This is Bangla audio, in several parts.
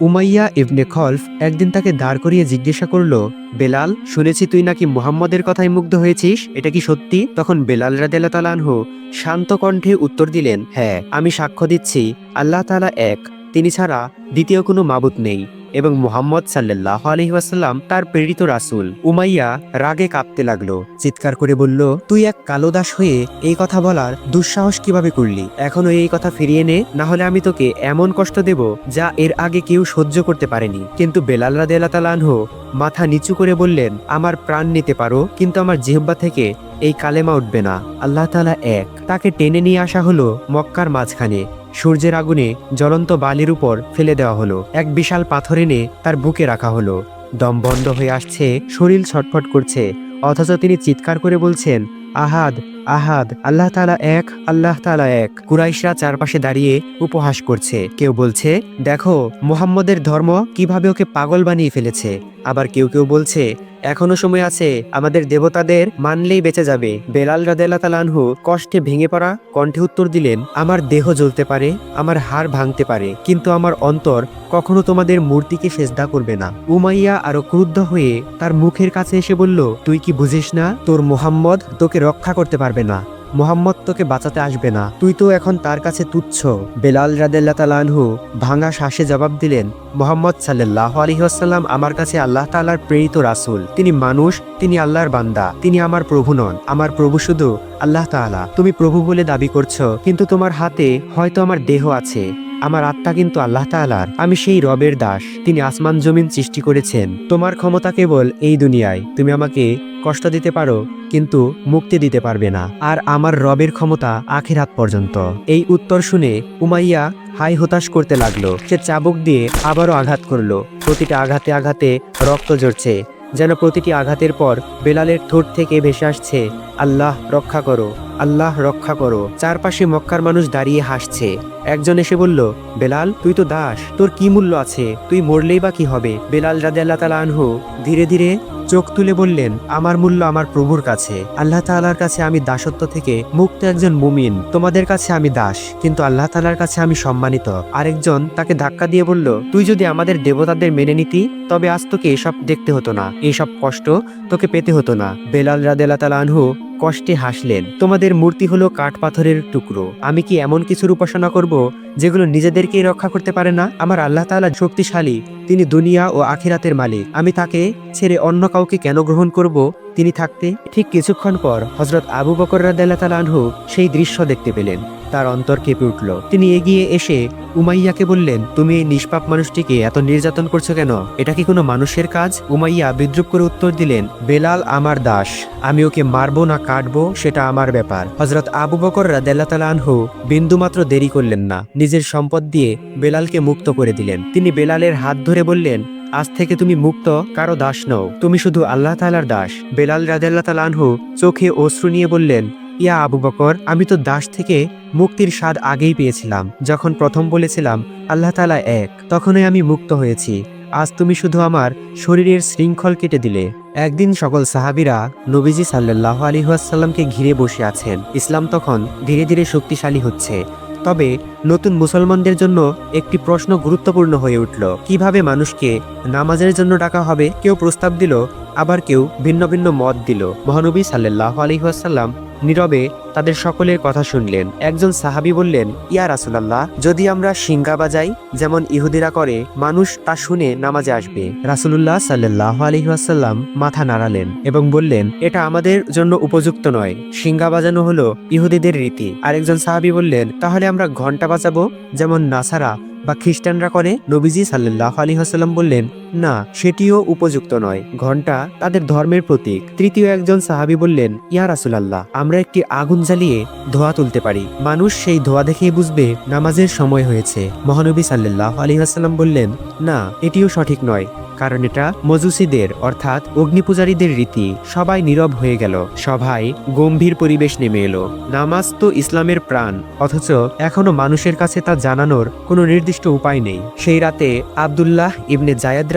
উমাইয়া ইবনে খলফ একদিন তাকে দাঁড় করিয়ে জিজ্ঞাসা করল, বেলাল, শুনেছি তুই নাকি মুহাম্মদের কথায় মুগ্ধ হয়েছিস? এটা কি সত্যি? তখন বেলাল রাদেলা তালানহু শান্ত কণ্ঠে উত্তর দিলেন হ্যাঁ আমি সাক্ষ্য দিচ্ছি, আল্লাহ তালা এক। তিনি ছাড়া দ্বিতীয় কোনো মাবুত নেই। এবং মোহাম্মদ সাল্লাহ আলহিহাসাল্লাম তার প্রেরিত রাসূল। উমাইয়া রাগে কাঁপতে লাগল। চিৎকার করে বলল, তুই এক কালো দাস হয়ে এই কথা বলার দুঃসাহস কীভাবে করলি? এখনও এই কথা ফিরিয়ে নে, না হলে আমি তোকে এমন কষ্ট দেব যা এর আগে কেউ সহ্য করতে পারেনি। কিন্তু বেলাল রাদিয়াল্লাহু তাআলা আনহু মাথা নিচু করে বললেন, আমার প্রাণ নিতে পারো, কিন্তু আমার জিহ্বা থেকে এই কালেমা উঠবে না। আল্লাহ তালা এক। তাকে টেনে নিয়ে আসা হলো মক্কার মাঝখানে। সূর্যের আগুনে জ্বলন্ত বালির উপর ফেলে দেওয়া হলো। এক বিশাল পাথর এনে তার বুকে রাখা হলো। দম বন্ধ হয়ে আসছে, শরীর ছটফট করছে। অথচ তিনি চিৎকার করে বলছেন, আহাদ আহাদ, আল্লাহ তালা এক, আল্লাহ তালা এক। কুরাইশরা চারপাশে দাঁড়িয়ে উপহাস করছে। কেউ বলছে, দেখো, মোহাম্মদের ধর্ম কীভাবে ওকে পাগল বানিয়ে ফেলেছে। আবার কেউ কেউ বলছে এখনও সময় আছে, আমাদের দেবতাদের মানলেই বেঁচে যাবে। বেলাল রাদেলা তালানহু কষ্টে ভেঙে পড়া কণ্ঠে উত্তর দিলেন, আমার দেহ জ্বলতে পারে, আমার হার ভাঙতে পারে, কিন্তু আমার অন্তর কখনো তোমাদের মূর্তিকে সেজদা করবে না। উমাইয়া আরও ক্রুদ্ধ হয়ে তার মুখের কাছে এসে বলল, তুই কি বুঝিস না, তোর মোহাম্মদ তোকে রক্ষা করতে পারবে না। মোহাম্মদ তোকে বাঁচাতে আসবে না। তুই তো এখন তার কাছে তুচ্ছ। বেলাল রাদেল্লা তালানহু ভাঙা শ্বাসে জবাব দিলেন, মোহাম্মদ সাল্লাহ আলহিহাসাল্লাম আমার কাছে আল্লাহ তালার প্রেরিত রাসুল। তিনি মানুষ, তিনি আল্লাহর বান্দা। তিনি আমার প্রভু নন। আমার প্রভু শুধু আল্লাহ তালা তুমি প্রভু বলে দাবি করছ, কিন্তু তোমার হাতে হয়তো আমার দেহ আছে। আমার আত্মা কিন্তু আল্লাহ তাআলার। আমি সেই রবের দাস। তিনি আসমান জমিন সৃষ্টি করেছেন। তোমার ক্ষমতা কেবল এই দুনিয়ায়। তুমি আমাকে কষ্ট দিতে পারো, কিন্তু মুক্তি দিতে পারবে না। আর আমার রবের ক্ষমতা আখিরাত পর্যন্ত। এই উত্তর শুনে উমাইয়া হাই হতাশ করতে লাগল। সে চাবুক দিয়ে আবারও আঘাত করল। প্রতিটা আঘাতে আঘাতে রক্ত ঝরছে। যেন প্রতিটি আঘাতের পর বেলালের ঠোঁট থেকে ভেসে আসছে, আল্লাহ রক্ষা করো, আল্লাহ রক্ষা করো। চারপাশে মক্কার মানুষ দাঁড়িয়ে হাসছে। একজন এসে বলল, বেলাল, তুই তো দাস, তোর কি মূল্য আছে? তুই মরলেই বা কি হবে? বেলাল রাদে আল্লাহ তালা আনহু ধীরে ধীরে চোখ তুলে বললেন, আমার মূল্য আমার প্রভুর কাছে। আল্লাহ তালার কাছে আমি দাসত্ব থেকে মুক্ত একজন মুমিন। তোমাদের কাছে আমি দাস, কিন্তু আল্লাহ তালার কাছে আমি সম্মানিত। আরেকজন তাকে ধাক্কা দিয়ে বলল, তুই যদি আমাদের দেবতাদের মেনে নিতি, তবে আজ তোকে এসব দেখতে হতো না। এসব কষ্ট তোকে পেতে হতো না। বেলাল রাদেলা তালা আনহু কষ্টে হাসলেন, তোমাদের মূর্তি হলো কাঠ পাথরের টুকরো, আমি কি এমন কিছুর উপাসনা করব যেগুলো নিজেদেরকেই রক্ষা করতে পারে না? আমার আল্লাহ তালা শক্তিশালী, তিনি দুনিয়া ও আখিরাতের মালিক, আমি তাকে ছেড়ে অন্য কাউকে কেন গ্রহণ করব? তিনি থাকতে ঠিক কিছুক্ষণ পর হজরত আবু বকর আনহু সেই দৃশ্য দেখতে পেলেন। তার অন্তর কেঁপে উঠল। তিনি এগিয়ে এসে উমাইয়াকে বললেন, তুমি এই নিষ্পাপ মানুষটিকে এত নির্যাতন করছ কেন? এটা কি কোনো মানুষের কাজ? উমাইয়া বিদ্রুপ করে উত্তর দিলেন, বেলাল আমার দাস। আমি ওকে মারবো না কাটবো, সেটা আমার ব্যাপার। হজরত আবু বকর আনহু বিন্দুমাত্র দেরি করলেন না। নিজের সম্পদ দিয়ে বেলালকে মুক্ত করে দিলেন। তিনি বেলালের হাত ধরে বললেন আজ থেকে তুমি মুক্ত, কারও দাস নও। তুমি শুধু আল্লাহ তালার দাস। বেলাল রাদেল্লা তালানহু চোখে অশ্রু নিয়ে বললেন, ইয়া আবু বকর, আমি তো দাস থেকে মুক্তির স্বাদ আগেই পেয়েছিলাম। যখন প্রথম বলেছিলাম, আল্লাহ তালা এক, তখনই আমি মুক্ত হয়েছি। আজ তুমি শুধু আমার শরীরের শৃঙ্খল কেটে দিলে। একদিন সকল সাহাবিরা নবীজি সাল্লাহ আলিহাসাল্লামকে ঘিরে বসে আছেন। ইসলাম তখন ধীরে ধীরে শক্তিশালী হচ্ছে। তবে নতুন মুসলমানদের জন্য একটি প্রশ্ন গুরুত্বপূর্ণ হয়ে উঠল। কীভাবে মানুষকে নামাজের জন্য ডাকা হবে? কেউ প্রস্তাব দিল, আবার কেউ ভিন্ন ভিন্ন মত দিল। মহানবী সাল্লাহ আলহিহাসাল্লাম নীরবে তাদের সকলের কথা শুনলেন। একজন সাহাবী বললেন, ইয়া রাসুলাল্লাহ, যদি আমরা সিঙ্গা বাজাই, যেমন ইহুদিরা করে, মানুষ তা শুনে নামাজে আসবে। রাসুলুল্লাহ সাল্লাহ আলহিহাসাল্লাম মাথা নাড়ালেন এবং বললেন, এটা আমাদের জন্য উপযুক্ত নয়। সিঙ্গা বাজানো হলো ইহুদিদের রীতি। আরেকজন সাহাবী বললেন, তাহলে আমরা ঘণ্টা বাজাবো, যেমন নাসারা বা খ্রিস্টানরা করে? নবীজি সাল্লাহ আলী হাসাল্লাম বললেন, না, সেটিও উপযুক্ত নয়। ঘণ্টা তাদের ধর্মের প্রতীক। তৃতীয় একজন সাহাবি বললেন, ইয়া রাসুলাল্লাহ, আমরা একটি আগুন জ্বালিয়ে ধোয়া তুলতে পারি। মানুষ সেই ধোয়া দেখেই বুঝবে নামাজের সময় হয়েছে। মহানবী সাল্লাহ আলী হাসাল্লাম বললেন, না, এটিও সঠিক নয়। কারণ এটা মজুসিদের, অর্থাৎ অগ্নিপূজারীদের রীতি। সবাই নীরব হয়ে গেল। সভায় গম্ভীর পরিবেশ নেমে এলো। নামাজ তো ইসলামের প্রাণ, অথচ এখনও মানুষের কাছে তা জানানোর কোনো নির্দিষ্ট উপায় নেই। সেই রাতে আবদুল্লাহ ইবনে জায়াদ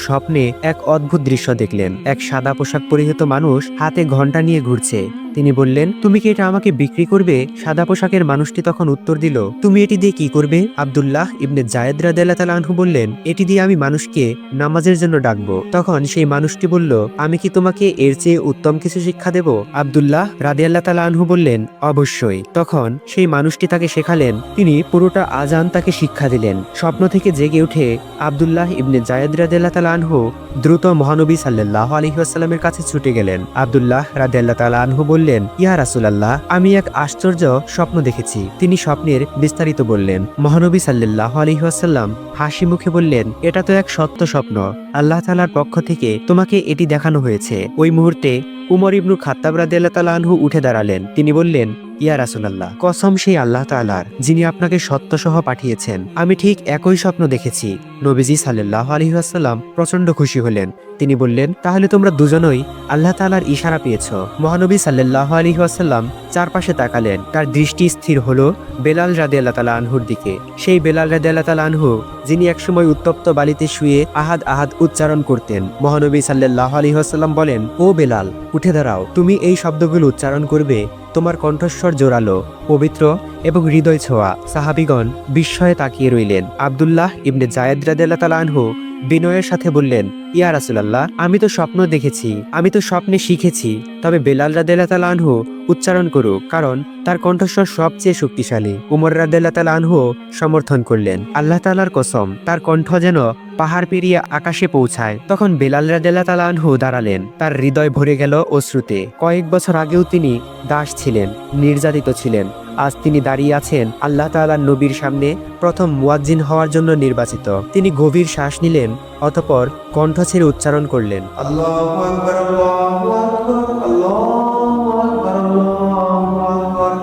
স্বপ্নে এক অদ্ভুত দৃশ্য দেখলেন। এক সাদা পোশাক পরিহিত মানুষ হাতে ঘণ্টা নিয়ে ঘুরছে। তিনি বললেন, তুমি কি এটা আমাকে বিক্রি করবে? সাদা পোশাকের মানুষটি তখন উত্তর দিল, তুমি এটি দিয়ে কি করবে? আব্দুল্লাহ ইবনে জায়েদ রাদিয়াল্লাহু তাআলা আনহু বললেন, এটি দিয়ে আমি মানুষকে নামাজের জন্য ডাকবো। তখন সেই মানুষটি বলল, আমি কি তোমাকে এর চেয়ে উত্তম কিছু শিক্ষা দেব? আব্দুল্লাহ রাদিয়াল্লাহু তাআলা আনহু বললেন, অবশ্যই। তখন সেই মানুষটি তাকে শেখালেন, তিনি পুরোটা আজান তাকে শিক্ষা দিলেন। স্বপ্ন থেকে জেগে উঠে আবদুল্লাহ ইবনে জায়েদ রাদিয়াল্লাহু তাআলা আনহু দ্রুত মহানবী সাল্লাল্লাহু আলাইহি ওয়াসাল্লামের কাছে ছুটে গেলেন। আব্দুল্লাহ রাদিয়াল্লাহু তাআলা আনহু বললেন ইয়া রাসুলাল্লাহ, আমি এক আশ্চর্য স্বপ্ন দেখেছি। তিনি স্বপ্নের বিস্তারিত বললেন, মহানবী সাল্লাহ আলহিহাসাল্লাম হাসি মুখে বললেন, এটা তো এক সত্য স্বপ্ন। আল্লাহ তালার পক্ষ থেকে তোমাকে এটি দেখানো হয়েছে। ওই মুহূর্তে উমর ইবনু খাত্তাব রাদিয়াল্লাহু উঠে দাঁড়ালেন। তিনি বললেন, ইয়া রাসুলাল্লাহ, কসম সেই আল্লাহ তালার যিনি আপনাকে সত্য সহ পাঠিয়েছেন। আমি ঠিক একই স্বপ্ন দেখেছি। নবীজি সাল্লাহ আলহিহাসাল্লাম প্রচণ্ড খুশি হলেন। তিনি বললেন, তাহলে তোমরা দুজনই আল্লাহ তালার ইশারা পেয়েছ। মহানবী সাল্লাহ আলহিহাসাল্লাম চারপাশে তাকালেন। তার দৃষ্টি স্থির হলো বেলাল রাদে আল্লাহ তালা আনহুর দিকে। সেই বেলাল রাদে আল্লাহ তালা আনহু, যিনি একসময় উত্তপ্ত বালিতে শুয়ে আহাদ আহাদ উচ্চারণ করতেন। মহানবী সাল্লাহ আলহিহাসাল্লাম বলেন, ও বেলাল, উঠে দাঁড়াও। তুমি এই শব্দগুলো উচ্চারণ করবে, তোমার কণ্ঠস্বর জোরালো, পবিত্র এবং হৃদয় ছোঁয়া। সাহাবিগণ বিস্ময়ে তাকিয়ে রইলেন। আবদুল্লাহ ইবনে জায়েদ রাদিয়াল্লাহু তাআলা আনহু বিনয়ের সাথে বললেন, ইয়া রাসুলাল্লাহ, আমি তো স্বপ্ন দেখেছি, আমি তো স্বপ্নে শিখেছি। তবে বেলাল রাদেলাতাল আনহু উচ্চারণ করুক, কারণ তার কণ্ঠস্বর সবচেয়ে শক্তিশালী। উমর রাদেলাতাল আনহু সমর্থন করলেন। আল্লাহ তালার কসম, তার কণ্ঠ যেন পাহাড় পেরিয়ে আকাশে পৌঁছায়। তখন বেলাল রাদিয়াল্লাহু তাআলা আনহু দাঁড়ালেন। তার হৃদয় ভরে গেল অশ্রুতে। কয়েক বছর আগেও তিনি দাস ছিলেন, নির্যাতিত ছিলেন। আজ তিনি দাঁড়িয়ে আছেন আল্লাহ তাআলার নবীর সামনে প্রথম মুয়াজ্জিন হওয়ার জন্য নির্বাচিত। তিনি গভীর শ্বাস নিলেন, অতপর কণ্ঠ ছেড়ে উচ্চারণ করলেন, আল্লাহু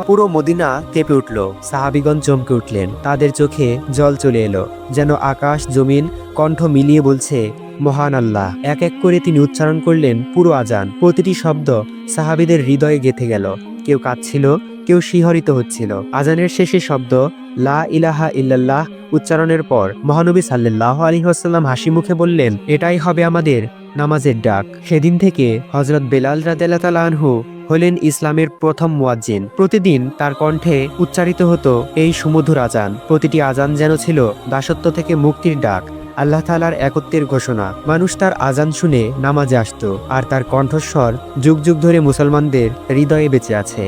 পুরো মদিনা কেঁপে উঠল। সাহাবিগণ চমকে উঠলেন। তাদের চোখে জল চলে এলো। যেন আকাশ, জমিন, কণ্ঠ মিলিয়ে বলছে, মহান আল্লাহ। এক এক করে তিনি উচ্চারণ করলেন পুরো আজান। প্রতিটি শব্দ সাহাবিদের হৃদয়ে গেথে গেল। কেউ কাঁদছিল, কেউ শিহরিত হচ্ছিল। আজানের শেষে শব্দ, লা ইলাহা ইল্লাল্লাহ উচ্চারণের পর মহানবী সাল্লাহ আলী আসাল্লাম হাসি মুখে বললেন, এটাই হবে আমাদের নামাজের ডাক। সেদিন থেকে হজরত বেলাল রাদেলা আনহু হলেন ইসলামের প্রথম মুয়াজ্জিন। প্রতিদিন তার কণ্ঠে উচ্চারিত হতো, এই সুমধুর আজান। প্রতিটি আজান যেন ছিল দাসত্ব থেকে মুক্তির ডাক, আল্লাহ তালার একত্বের ঘোষণা। মানুষ তার আজান শুনে নামাজে আসত, আর তার কণ্ঠস্বর যুগ যুগ ধরে মুসলমানদের হৃদয়ে বেঁচে আছে।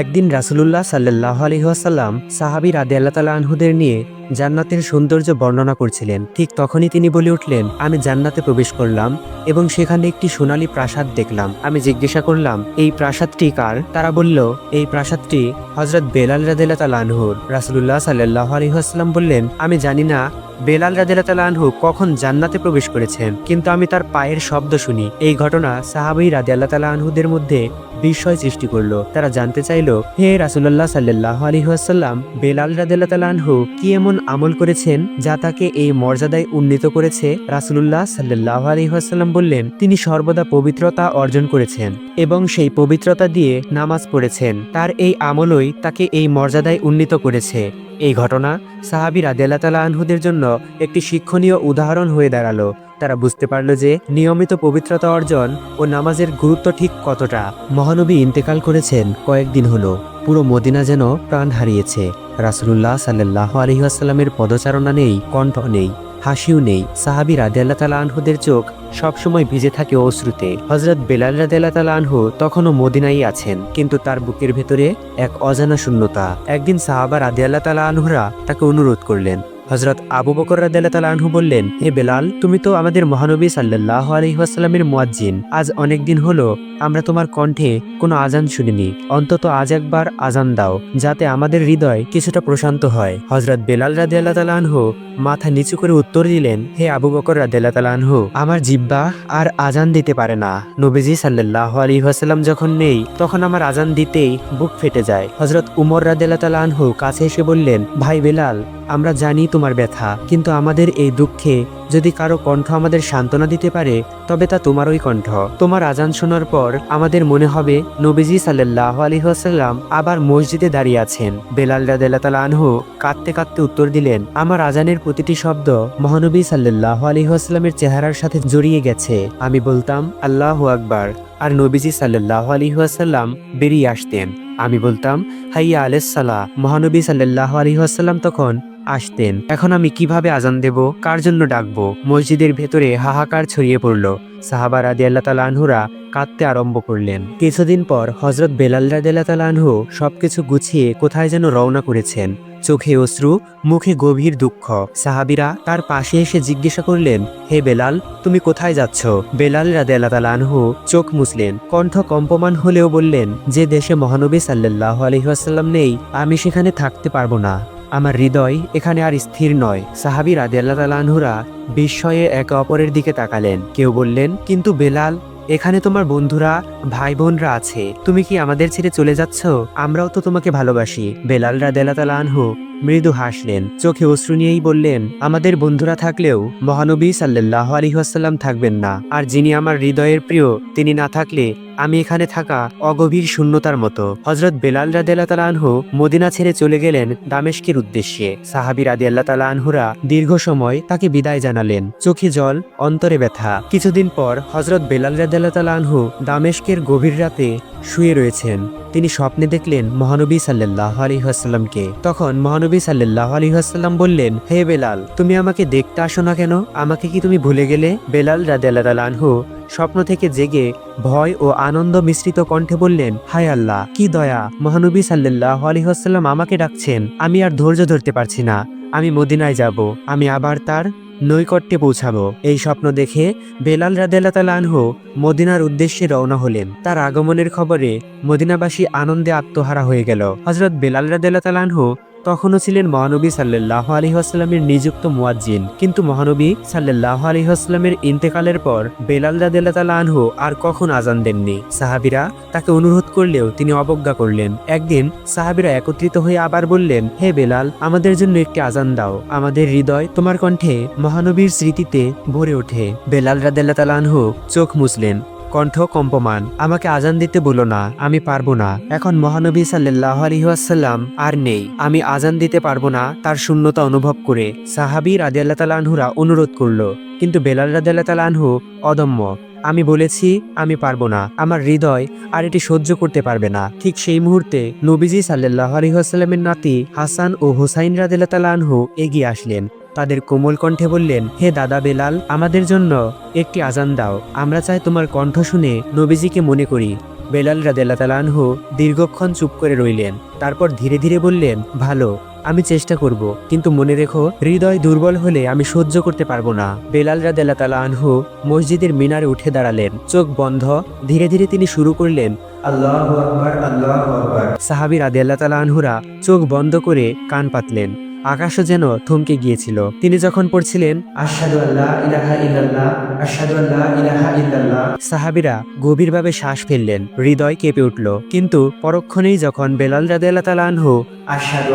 একদিন রাসুলুল্লাহ সাল্লাহ আলহিহাসাল্লাম সাহাবি রাদে আল্লাহ তালা আনহুদের নিয়ে জান্নাতের সৌন্দর্য বর্ণনা করছিলেন। ঠিক তখনই তিনি বলে উঠলেন, আমি জান্নাতে প্রবেশ করলাম এবং সেখানে একটি সোনালী প্রাসাদ দেখলাম। আমি জিজ্ঞাসা করলাম, এই প্রাসাদটি কার? তারা বলল, এই প্রাসাদটি হজরত বেলাল রাদিল্লা তালা আনহুর রাসুলুল্লাহ সাল্লাহ আলহিহাস্লাম বললেন, আমি জানি না বেলাল আনহু কখন জান্নাতে প্রবেশ করেছেন, কিন্তু আমি তার পায়ের শব্দ শুনি। এই ঘটনা সাহাবি তালা আনহুদের মধ্যে বিস্ময় সৃষ্টি করল। তারা জানতে চাইল, হে রাসুল্লাহ সাল্লাহ আলহিহাসাল্লাম বেলাল রাদিল্লা তালা আনহু কি এমন আমল করেছেন যা তাকে এই মর্যাদায় উন্নীত করেছে রাসুলুল্লাহ সাল্লাহ আলহিহাসাল্লাম বললেন, তিনি সর্বদা পবিত্রতা অর্জন করেছেন এবং সেই পবিত্রতা দিয়ে নামাজ পড়েছেন। তার এই আমলই তাকে এই মর্যাদায় উন্নীত করেছে। এই ঘটনা সাহাবিরা দেলাতালা আনহুদের জন্য একটি শিক্ষণীয় উদাহরণ হয়ে দাঁড়াল। তারা বুঝতে পারল যে নিয়মিত পবিত্রতা অর্জন ও নামাজের গুরুত্ব ঠিক কতটা। মহানবী ইন্তেকাল করেছেন কয়েকদিন হলো। পুরো মদিনা যেন প্রাণ হারিয়েছে। রাসুলুল্লাহ সাল্লাহ আলহিহাস্লামের পদচারণা নেই, কণ্ঠ নেই, হাসিও নেই। সাহাবি রাদিয়াল্লাহ তালা আনহুদের চোখ সবসময় ভিজে থাকে অশ্রুতে। হজরত বেলাল রাদিয়াল্লাহ তালা আনহু তখনও মদিনাই আছেন, কিন্তু তার বুকের ভেতরে এক অজানা শূন্যতা। একদিন সাহাবা রাদিয়াল্লাহ তালা আনহুরা তাকে অনুরোধ করলেন হজরত আবু বকর আনহু বললেন, হে বেলাল, তুমি তো আমাদের মহানবী সাল্লাহ আলহিহাস্লামের মুয়াজ্জিন। আজ অনেক দিন হলো, আমরা তোমার কণ্ঠে কোনো আজান শুনিনি। অন্তত আজ একবার আজান দাও, যাতে আমাদের হৃদয় কিছুটা প্রশান্ত হয়। হজরত বেলাল রাদিয়াল্লাহ তালা আনহু মাথা নিচু করে উত্তর দিলেন, হে আবু বকর রাদিয়াল্লাহ তালা আনহু, আমার জিব্বা আর আজান দিতে পারে না। নবীজি সাল্লাহ আলী ওয়াসাল্লাম যখন নেই, তখন আমার আজান দিতেই বুক ফেটে যায়। হজরত উমর রাদিয়াল্লাহ আনহু কাছে এসে বললেন, ভাই বেলাল আমরা জানি তোমার ব্যথা, কিন্তু আমাদের এই দুঃখে যদি কারও কণ্ঠ আমাদের সান্ত্বনা দিতে পারে, তবে তা তোমারই কণ্ঠ। তোমার আজান শোনার পর আমাদের মনে হবে, নবীজি সাল্লাহ আলহিহাসাল্লাম আবার মসজিদে দাঁড়িয়ে আছেন। বেলাল রাদেলাতাল আনহু কাঁদতে কাঁদতে উত্তর দিলেন, আমার আজানের প্রতিটি শব্দ মহানবী সাল্লাহ আলহিহাস্লামের চেহারার সাথে জড়িয়ে গেছে। আমি বলতাম, আল্লাহ আকবার। আর নবীজি সাল্লাহ আলহিহাসাল্লাম বেরিয়ে আসতেন। আমি বলতাম, হাইয়া আলাইসাল্লাহ মহানবী সাল্লাহ আলহিহাসাল্লাম তখন আসতেন। এখন আমি কীভাবে আজান দেব? কার জন্য ডাকবো? মসজিদের ভেতরে হাহাকার ছড়িয়ে পড়ল। সাহাবা রাদি আল্লাহ আনহুরা কাঁদতে আরম্ভ করলেন। কিছুদিন পর হজরত বেলাল রাদি আল্লাহ আনহু সবকিছু গুছিয়ে কোথায় যেন রওনা করেছেন। চোখে অশ্রু, মুখে গভীর দুঃখ। সাহাবিরা তার পাশে এসে জিজ্ঞাসা করলেন, হে বেলাল, তুমি কোথায় যাচ্ছ? বেলাল রাদে আল্লাহ তালা আনহু চোখ মুছলেন, কণ্ঠ কম্পমান হলেও বললেন, যে দেশে মহানবী সাল্লাহ আলহিহাসাল্লাম নেই, আমি সেখানে থাকতে পারব না। আমার হৃদয় এখানে আর স্থির নয়। সাহাবি রাদে আল্লাহ তালাহুরা বিস্ময়ে একে অপরের দিকে তাকালেন। কেউ বললেন, কিন্তু বেলাল, এখানে তোমার বন্ধুরা ভাই বোনরা আছে। তুমি কি আমাদের ছেড়ে চলে যাচ্ছ? আমরাও তো তোমাকে ভালোবাসি। বেলাল রাদেলা তালা আনহু মৃদু হাসলেন। চোখে অশ্রু নিয়েই বললেন, আমাদের বন্ধুরা থাকলেও মহানবী সাল্লাহ আলহিহাসাল্লাম থাকবেন না। আর যিনি আমার হৃদয়ের প্রিয়, তিনি না থাকলে আমি এখানে থাকা অগভীর শূন্যতার মতো। হজরত বেলাল রাদিয়াল্লাহ তালা আনহু মদিনা ছেড়ে চলে গেলেন দামেশকের উদ্দেশ্যে। সাহাবি রাদি আল্লাহ তালা আনহুরা দীর্ঘ সময় তাকে বিদায় জানালেন। চোখে জল, অন্তরে ব্যথা। কিছুদিন পর হজরত বেলাল রাদিয়াল্লাহ তালা আনহু দামেশকের গভীর রাতে শুয়ে রয়েছেন। তিনি স্বপ্নে দেখলেন মহানবী সাল্লাহ আলিহাসাল্লামকে তখন মহানবী সাল্লাহ আলিহাসাল্লাম বললেন, হে বেলাল, তুমি আমাকে দেখতে আসো না কেন? আমাকে কি তুমি ভুলে গেলে? বেলাল রাদিয়াল্লাহ আনহু স্বপ্ন থেকে জেগে ভয় ও আনন্দ মিশ্রিত কণ্ঠে বললেন, হায় আল্লাহ, কি দয়া। মহানবী সাল্লাহ আলিহাসাল্লাম আমাকে ডাকছেন, আমি আর ধৈর্য ধরতে পারছি না। আমি মদিনায় যাব, আমি আবার তার নৈকট্যে পৌঁছাবো। এই স্বপ্ন দেখে বেলাল রাদেলা আনহু মদিনার উদ্দেশ্যে রওনা হলেন। তার আগমনের খবরে মদিনাবাসী আনন্দে আত্মহারা হয়ে গেল। হজরত বেলাল রাদেলা আনহু তখনও ছিলেন মহানবী সাল্লাহ আলহিহাস্লামের নিযুক্ত মুয়াজ্জিন। কিন্তু মহানবী সাল্লাহ আলহিহাস্লামের ইন্তেকালের পর বেলাল রাদেল্লা আনহু আর কখন আজান দেননি। সাহাবিরা তাকে অনুরোধ করলেও তিনি অবজ্ঞা করলেন। একদিন সাহাবিরা একত্রিত হয়ে আবার বললেন, হে বেলাল, আমাদের জন্য একটি আজান দাও। আমাদের হৃদয় তোমার কণ্ঠে মহানবীর স্মৃতিতে ভরে ওঠে। বেলাল রাদেল্লা আনহু চোখ মুছলেন। কণ্ঠ কম্পমান, আমাকে আজান দিতে বলো না, আমি পারব না। এখন মহানবী সাল্লাহ আলহিহাসাল্লাম আর নেই। আমি আজান দিতে পারব না, তার শূন্যতা অনুভব করে। সাহাবি রাদিয়াল্লাহ তালা আনহুরা অনুরোধ করল। কিন্তু বেলাল রাদিয়াল্লাহ তালা আনহু, অদম্য। আমি বলেছি, আমি পারব না। আমার হৃদয় আর এটি সহ্য করতে পারবে না। ঠিক সেই মুহূর্তে নবীজি সাল্লাহ আলহিহাস্লামের নাতি হাসান ও হুসাইন রাদিল্লা তালা আনহু এগিয়ে আসলেন। তাদের কোমল কণ্ঠে বললেন, হে দাদা বেলাল, আমাদের জন্য একটি আজান দাও। আমরা চাই তোমার কণ্ঠ শুনে নবীজিকে মনে করি। বেলাল রাদেল্লা তালানহু দীর্ঘক্ষণ চুপ করে রইলেন। তারপর ধীরে ধীরে বললেন, ভালো, আমি চেষ্টা করব, কিন্তু মনে রেখো, হৃদয় দুর্বল হলে আমি সহ্য করতে পারব না। বেলাল রাদেল্লা তালা আনহু মসজিদের মিনারে উঠে দাঁড়ালেন। চোখ বন্ধ। ধীরে ধীরে তিনি শুরু করলেন, আল্লাহ আল্লাহ আকবার। সাহাবি রাদিয়াল্লাহ তালা আনহুরা চোখ বন্ধ করে কান পাতলেন। আকাশও যেন থমকে গিয়েছিল। তিনি যখন পড়ছিলেন সাহাবিরা গভীরভাবে শ্বাস ফেললেন। হৃদয় কেঁপে উঠল। কিন্তু পরক্ষণেই যখন বেলাল রাদিয়াল্লাহ তালা আনহু আশহাদু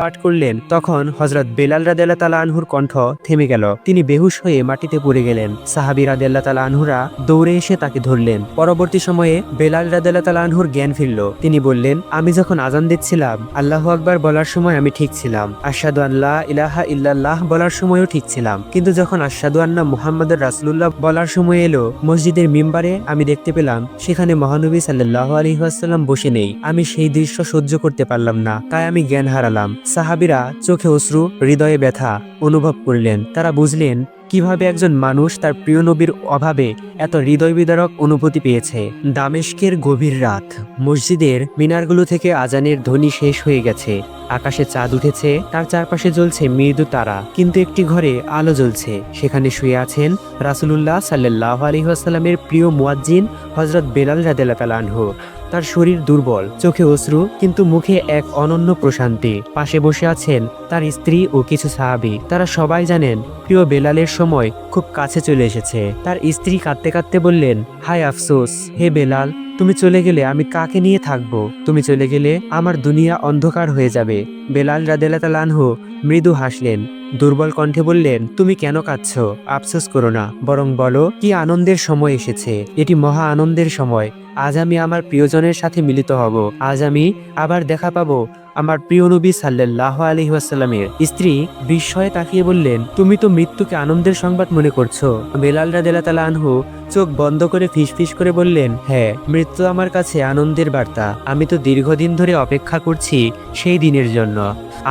পাঠ করলেন, তখন হজরত বেলাল রাদিয়াল্লাহ তালা আনহুর কণ্ঠ থেমে গেল। তিনি বেহুশ হয়ে মাটিতে পড়ে গেলেন। সাহাবি রাদিয়াল্লাহ তালা আনহুরা দৌড়ে এসে তাকে ধরলেন। পরবর্তী সময়ে বেলাল রাদিয়াল্লাহ আনহুর জ্ঞান ফিরল। তিনি বললেন, আমি যখন আজান দিচ্ছিলাম, আল্লাহ আকবার বলার সময় আমি ঠিক ছিলাম। আশাদু আল্লাহ ইলাহা ইল্লাল্লাহ বলার সময়ও ঠিক ছিলাম। কিন্তু যখন আশাদু আন্না মুহাম্মদ রাসুল্লাহ বলার সময় এলো, মসজিদের মিম্বারে আমি দেখতে পেলাম, সেখানে মহানবী সাল্লাহ আলাইহি ওয়াসাল্লাম বসে নেই। আমি সেই দৃশ্য সহ্য করতে পারলাম না, তাই আমি জ্ঞান হারালাম। সাহাবিরা চোখে অশ্রু, হৃদয়ে ব্যথা অনুভব করলেন। তারা বুঝলেন কীভাবে একজন মানুষ তার প্রিয় নবীর অভাবে এত হৃদয় বিদারক অনুভূতি পেয়েছে? দামেস্কের গভীর রাত। মসজিদের মিনারগুলো থেকে আজানের ধ্বনি শেষ হয়ে গেছে। আকাশে চাঁদ উঠেছে, তার চারপাশে জ্বলছে মৃদু তারা। কিন্তু একটি ঘরে আলো জ্বলছে। সেখানে শুয়ে আছেন রাসুলুল্লাহ সাল্লাহ আলহিহাস্লামের প্রিয় মুয়াজ্জিন হজরত বেলাল রাদেলা তালানহু তার শরীর দুর্বল, চোখে অশ্রু, কিন্তু মুখে এক অনন্য প্রশান্তি। পাশে বসে আছেন তার স্ত্রী ও কিছু সাহাবি। তারা সবাই জানেন, প্রিয় বেলালের সময় খুব কাছে চলে এসেছে। তার স্ত্রী কাঁদতে কাঁদতে বললেন, হায় আফসোস, হে বেলাল, তুমি চলে গেলে আমি কাকে নিয়ে থাকব? তুমি চলে গেলে আমার দুনিয়া অন্ধকার হয়ে যাবে। বেলাল রাদেলাতালানহু মৃদু হাসলেন। দুর্বল কণ্ঠে বললেন, তুমি কেন কাঁদছ? আফসোস করো না। বরং বলো, কি আনন্দের সময় এসেছে? এটি মহা আনন্দের সময়। আজ আমি আমার প্রিয়জনের সাথে মিলিত হব। আজ আমি আবার দেখা পাবো আমার প্রিয় নবী সাল্লাহ আলহি আসাল্লামের স্ত্রী বিস্ময়ে তাকিয়ে বললেন, তুমি তো মৃত্যুকে আনন্দের সংবাদ মনে করছ। বেলাল তালা আনহু চোখ বন্ধ করে ফিসফিস করে বললেন হ্যাঁ মৃত্যু আমার কাছে আনন্দের বার্তা। আমি তো দীর্ঘদিন ধরে অপেক্ষা করছি সেই দিনের জন্য।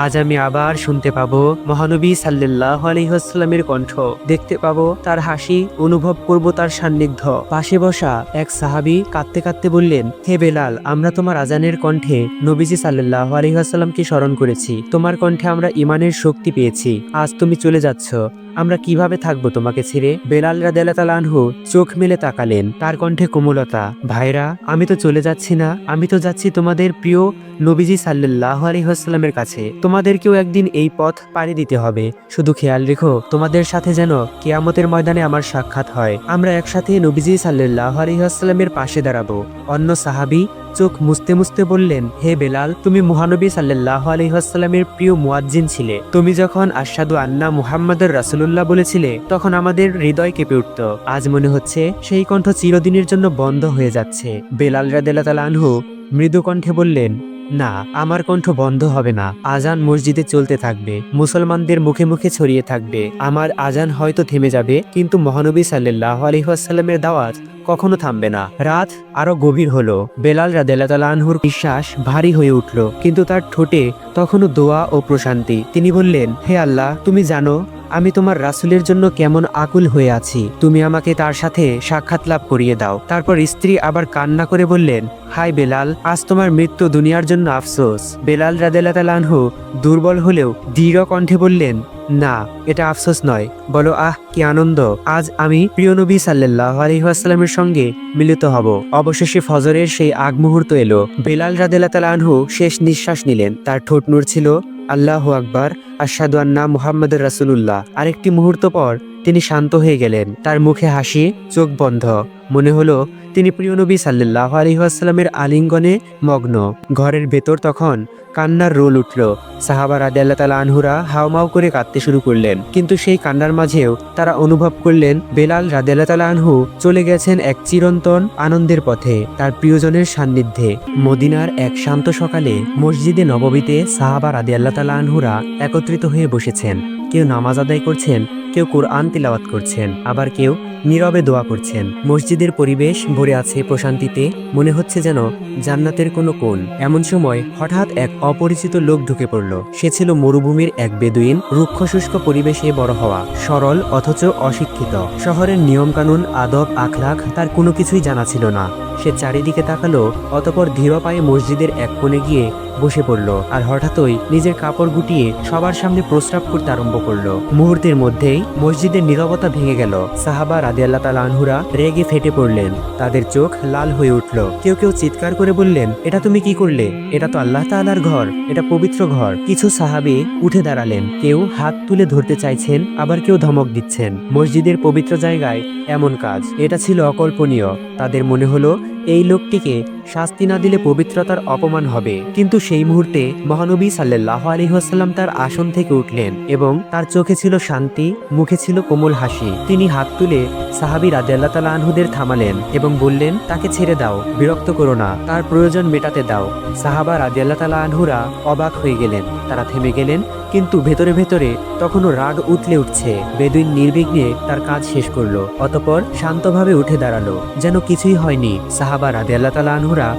আজ আমি আবার শুনতে পাবো মহানবী সাল্লাহ আলহিহাস্লামের কণ্ঠ। দেখতে পাবো তার হাসি, অনুভব করব তার সান্নিধ্য। পাশে বসা এক সাহাবি কাঁদতে কাঁদতে বললেন, হে বেলাল, আমরা তোমার আজানের কণ্ঠে নবীজি সাল্লাহ আলহিহাস্লামকে স্মরণ করেছি। তোমার কণ্ঠে আমরা ইমানের শক্তি পেয়েছি। আজ তুমি চলে যাচ্ছ। আমরা কীভাবে থাকব তোমাকে ছেড়ে? বেলাল রাদেলাতালানহু চোখ মেলে তাকালেন। তার কণ্ঠে কোমলতা, ভাইরা, আমি তো চলে যাচ্ছি না। আমি তো যাচ্ছি তোমাদের প্রিয় নবীজি সাল্লাহ আলহিহাস্লামের কাছে। তোমাদেরকেও একদিন এই পথ পাড়ি দিতে হবে। শুধু খেয়াল রেখো, তোমাদের সাথে যেন কেয়ামতের ময়দানে আমার সাক্ষাৎ হয়। আমরা একসাথে নবীজি সাল্লাহ আলহিহাস্লামের পাশে দাঁড়াবো। অন্য সাহাবি চোখ মুছতে মুছতে বললেন, হে বেলাল, তুমি মহানবী সাল্লাহ আলহিহাস্লামের প্রিয় মুয়াজ্জিন ছিলে। তুমি যখন আশাদু আন্না মুহাম্মদের রাসুলুল্লাহ বলেছিলে, তখন আমাদের হৃদয় কেঁপে উঠত। আজ মনে হচ্ছে, সেই কণ্ঠ চিরদিনের জন্য বন্ধ হয়ে যাচ্ছে। বেলাল রাদেলা আনহু মৃদু কণ্ঠে বললেন, না, আমার কণ্ঠ বন্ধ হবে না। আজান মসজিদে চলতে থাকবে। মুসলমানদের মুখে মুখে ছড়িয়ে থাকবে। আমার আজান হয়তো থেমে যাবে, কিন্তু মহানবী সাল্লাহ আলহিহাস্লামের দাওয়াত কখনো থামবে না। রাত আরও গভীর হলো। বেলাল রাদেলাতালা আনহুর বিশ্বাস ভারী হয়ে উঠল, কিন্তু তার ঠোঁটে তখনও দোয়া ও প্রশান্তি। তিনি বললেন, হে আল্লাহ, তুমি জানো, আমি তোমার রাসুলের জন্য কেমন আকুল হয়ে আছি। তুমি আমাকে তার সাথে সাক্ষাৎ লাভ করিয়ে দাও। তারপর স্ত্রী আবার কান্না করে বললেন হাই বেলাল, আজ তোমার মৃত্যু দুনিয়ার জন্য আফসোস। বেলাল রাদেলাতালানহু দুর্বল হলেও দৃঢ় কণ্ঠে বললেন না, এটা আফসোস নয়। বলো, আহ, কি আনন্দ। আজ আমি প্রিয় নবী সাল্লাহ আলহিহাস্লামের সঙ্গে মিলিত হব। অবশেষে ফজরের সেই আগ মুহূর্ত এলো। বেলাল রাদেলাতাল আনহু শেষ নিঃশ্বাস নিলেন। তার ঠোঁট নড়ছিল আল্লাহ আকবার আশাদু আন্না মুহাম্মদ রাসুলুল্লাহ। আরেকটি মুহূর্ত পর তিনি শান্ত হয়ে গেলেন। তার মুখে হাসি, চোখ বন্ধ। মনে হলো, তিনি প্রিয় নবী সাল্লাহ আলহিহাস্লামের আলিঙ্গনে মগ্ন। ঘরের ভেতর তখন কান্নার রোল উঠল। সাহাবা রাদিয়াল্লাহ তালা আনহুরা হাওমাও করে কাঁদতে শুরু করলেন। কিন্তু সেই কান্নার মাঝেও তারা অনুভব করলেন, বেলাল রাদিয়াল্লাহ তালা আনহু চলে গেছেন এক চিরন্তন আনন্দের পথে, তার প্রিয়জনের সান্নিধ্যে। মদিনার এক শান্ত সকালে মসজিদে নববীতে সাহাবা রাদিয়াল্লাহ তালা আনহুরা একত্রিত হয়ে বসেছেন। কেউ নামাজ আদায় করছেন, কেউ কোরআন তিলাওয়াত করছেন, আবার কেউ নীরবে দোয়া করছেন। মসজিদের পরিবেশ ভরে আছে প্রশান্তিতে, মনে হচ্ছে যেন জান্নাতের কোনো কোণ। এমন সময় হঠাৎ এক অপরিচিত লোক ঢুকে পড়ল। সে ছিল মরুভূমির এক বেদুইন, রুক্ষ শুষ্ক পরিবেশে বড় হওয়া, সরল অথচ অশিক্ষিত। শহরের নিয়মকানুন, আদব, আখলাখ তার কোনো কিছুই জানা ছিল না। সে চারিদিকে তাকালো, অতপর ধীর পায়ে মসজিদের এক কোণে গিয়ে বসে পড়ল আর হঠাৎই নিজের কাপড় গুটিয়ে সবার সামনে প্রস্রাব করতে আরম্ভ করল। মুহূর্তের মধ্যেই মসজিদের নীরবতা ভেঙে গেল। সাহাবা রাদিয়াল্লাহ তালা আনহুরা রেগে ফেটে পড়লেন। তাদের চোখ লাল হয়ে উঠল। কেউ কেউ চিৎকার করে বললেন, এটা তুমি কি করলে? এটা তো আল্লাহ তাআলার ঘর, এটা পবিত্র ঘর। কিছু সাহাবি উঠে দাঁড়ালেন। কেউ হাত তুলে ধরতে চাইছেন, আবার কেউ ধমক দিচ্ছেন। মসজিদের পবিত্র জায়গায় এমন কাজ। এটা ছিল অকল্পনীয়। তাদের মনে হলো এই লোকটিকে শাস্তি না দিলে পবিত্রতার অপমান হবে। কিন্তু সেই মুহূর্তে মহানবী সাল্লাহ আলহিহাস্লাম তার আসন থেকে উঠলেন এবং তার চোখে ছিল শান্তি, মুখে ছিল কোমল হাসি। তিনি হাত তুলে সাহাবি রাজিয়াল্লাহ তালা আনহুদের থামালেন এবং বললেন, তাকে ছেড়ে দাও, বিরক্ত করো না, তার প্রয়োজন মেটাতে দাও। সাহাবা রাজিয়াল্লাহ তালা আনহুরা অবাক হয়ে গেলেন। তারা থেমে গেলেন, কিন্তু ভেতরে ভেতরে তখনও রাগ উতলে উঠছে। বেদুইন নির্বিঘ্নে তার কাজ শেষ করল, অতপর শান্তভাবে উঠে দাঁড়াল, যেন কিছুই হয়নি। সাহাবা রাদে আল্লাহ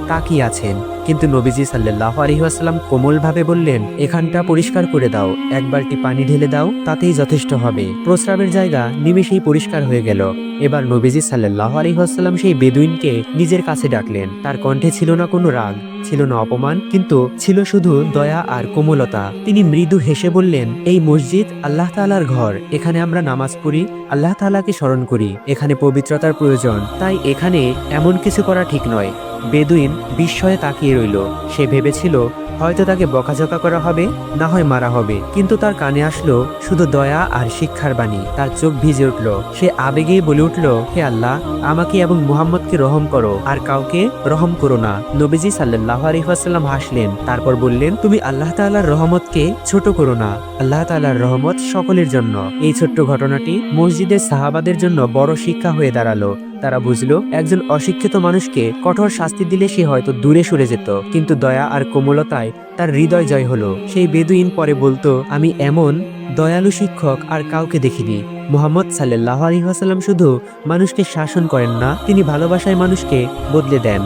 তাকিয়ে আছেন। কিন্তু নবীজি সাল্লাহ আলহিহাস্লাম কোমলভাবে বললেন, এখানটা পরিষ্কার করে দাও, এক বালতি পানি ঢেলে দাও, তাতেই যথেষ্ট হবে। প্রস্রাবের জায়গা নিমেষেই পরিষ্কার হয়ে গেল। এবার নবীজি সাল্লাহ আলহিহাস্লাম সেই বেদুইনকে নিজের কাছে ডাকলেন। তার কণ্ঠে ছিল না কোনো রাগ, ছিল না অপমান, কিন্তু ছিল শুধু দয়া আর কোমলতা। তিনি মৃদু হেসে বললেন, এই মসজিদ আল্লাহ তালার ঘর, এখানে আমরা নামাজ পড়ি, আল্লাহ তালাকে স্মরণ করি, এখানে পবিত্রতার প্রয়োজন, তাই এখানে এমন কিছু করা ঠিক নয়। বেদুইন বিস্ময়ে তাকিয়ে রইল। সে ভেবেছিল, হয়তো তাকে বকাঝকা করা হবে, না হয় মারা হবে। কিন্তু তার কানে আসলো শুধু দয়া আর শিক্ষার বাণী। তার চোখ ভিজে উঠল। সে আবেগে বলে উঠল, হে আল্লাহ, আমাকে এবং মুহাম্মদকে রহম করো, আর কাউকে রহম করো না। নবীজি সাল্লাহ আলহিহাসাল্লাম হাসলেন। তারপর বললেন, তুমি আল্লাহ তাআলার রহমতকে ছোট করো না। আল্লাহ তাআলার রহমত সকলের জন্য। এই ছোট্ট ঘটনাটি মসজিদের সাহাবাদের জন্য বড় শিক্ষা হয়ে দাঁড়াল। তারা বুঝল, একজন অশিক্ষিত মানুষকে কঠোর শাস্তি দিলে সে হয়তো দূরে সরে যেত। কিন্তু দয়া আর কোমলতায় তার হৃদয় জয় হলো। সেই বেদুইন পরে বলতো, আমি এমন দয়ালু শিক্ষক আর কাউকে দেখিনি। মোহাম্মদ সাল্লাহ আলী শুধু মানুষকে শাসন করেন না, তিনি ভালোবাসায় মানুষকে বদলে দেন।